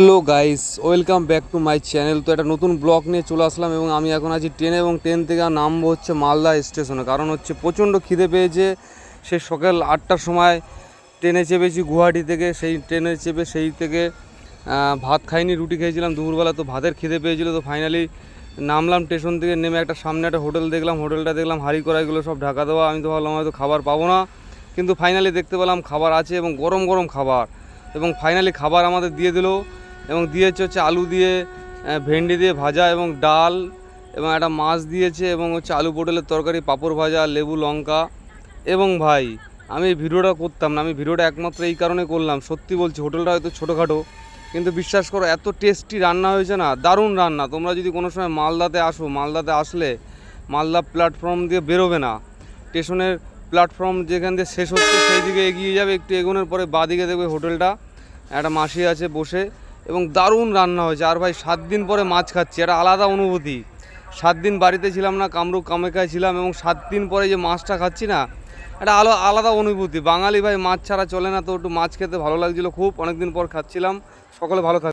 Hello guys, welcome back to my channel. তো একটা নতুন ব্লগ নিয়ে চলে আসলাম এবং আমি এখন আছি ট্রেনে এবং ট্রেন থেকে নামবো হচ্ছে মালদা স্টেশনে। কারণ হচ্ছে প্রচণ্ড খিদে পেয়েছে। সে সকাল আটটার সময় ট্রেনে চেপেছি গুয়াহাটি থেকে, সেই ট্রেনে চেপে সেই থেকে ভাত খাইনি, রুটি খেয়েছিলাম দুপুরবেলা, তো ভাতের খিদে পেয়েছিল। তো ফাইনালি নামলাম স্টেশন থেকে, নেমে একটা সামনে একটা হোটেল দেখলাম। হোটেলটা দেখলাম হাঁড়ি কড়াইগুলো সব ঢাকা দেওয়া। আমি তো ভাবলাম হয়তো খাবার পাবো না। কিন্তু ফাইনালি দেখতে পেলাম খাবার আছে এবং গরম গরম খাবার। এবং ফাইনালি খাবার আমাদের দিয়ে দিলো। এবং দিয়েছে হচ্ছে আলু দিয়ে ভেন্ডি দিয়ে ভাজা এবং ডাল এবং একটা মাছ দিয়েছে এবং হচ্ছে আলু পটলের তরকারি, পাঁপড় ভাজা, লেবু, লঙ্কা এবং ভাই, আমি এই ভিডিওটা করতাম না, আমি ভিডিওটা একমাত্র এই কারণে করলাম। সত্যি বলছি, হোটেলটা হয়তো ছোটোখাটো, কিন্তু বিশ্বাস করো, এত টেস্টি রান্না হয়েছে না, দারুণ রান্না। তোমরা যদি কোনো সময় মালদাতে আসো, মালদাতে আসলে মালদা প্ল্যাটফর্ম দিয়ে বেরোবে না। স্টেশনের প্ল্যাটফর্ম যেখান দিয়ে শেষ হচ্ছে, সেই দিকে এগিয়ে যাবে, একটু এগোনোর পরে বাদিকে দেখবে হোটেলটা। একটা মাসি আছে বসে এবং দারুণ রান্না হয়েছে। আর ভাই, সাত দিন পরে মাছ খাচ্ছি। এটা আলাদা অনুভূতি। সাত দিন বাড়িতে ছিলাম না, কামরূপ কামেকায় ছিলাম এবং সাত দিন পরে যে মাছটা খাচ্ছি না, এটা আলো, আলাদা অনুভূতি। বাঙালি ভাই, মাছ ছাড়া চলে না। তো একটু মাছ খেতে ভালো লাগছিল খুব। অনেকদিন পর খাচ্ছিলাম। সকলে ভালো থাক